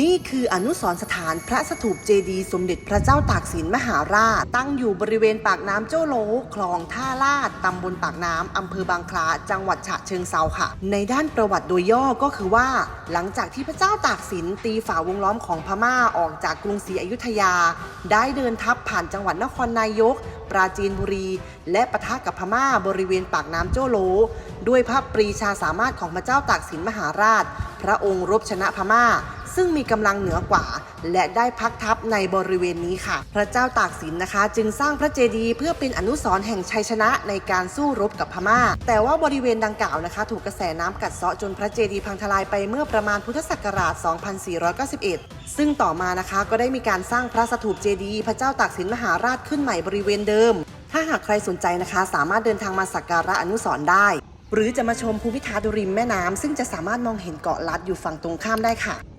นี่คืออนุสรสถานพระสถูปเจดีย์สมเด็จพระเจ้าตากสินมหาราช ตั้งอยู่บริเวณปากน้ำเจ้าโลคลองท่าลาดตำบลปากน้ำอำเภอบางคล้าจังหวัดฉะเชิงเซาค่ะ ในด้านประวัติโดยย่อก็คือว่า หลังจากที่พระเจ้าตากสินตีฝ่าวงล้อมของพม่าออกจากกรุงศรีอยุธยา ได้เดินทัพผ่านจังหวัดนครนายก ปราจีนบุรี และปะทะกับพม่าบริเวณปากน้ำโจ้าโล ด้วยพระปรีชาสามารถของพระเจ้าตากสินมหาราช พระองค์รบชนะพม่า ซึ่งมีกำลังเหนือกว่า และได้พักทัพในบริเวณนี้ค่ะ พระเจ้าตากสินนะคะ จึงสร้างพระเจดีย์เพื่อเป็นอนุสรณ์แห่งชัยชนะในการสู้รบกับพม่า แต่ว่าบริเวณดังกล่าวนะคะ ถูกกระแสน้ำกัดเซาะจนพระเจดีย์พังทลายไปเมื่อประมาณพุทธศักราช 2491 ซึ่งต่อมานะคะก็ได้มีการสร้างพระสถูปเจดีย์พระเจ้าตากสินมหาราชขึ้นใหม่บริเวณเดิม ถ้าหากใครสนใจนะคะ สามารถเดินทางมาสักการะอนุสรณ์ได้หรือจะมาชมภูมิทัศน์ริมแม่น้ำซึ่งจะสามารถมองเห็นเกาะลัดอยู่ฝั่งตรงข้ามได้ค่ะ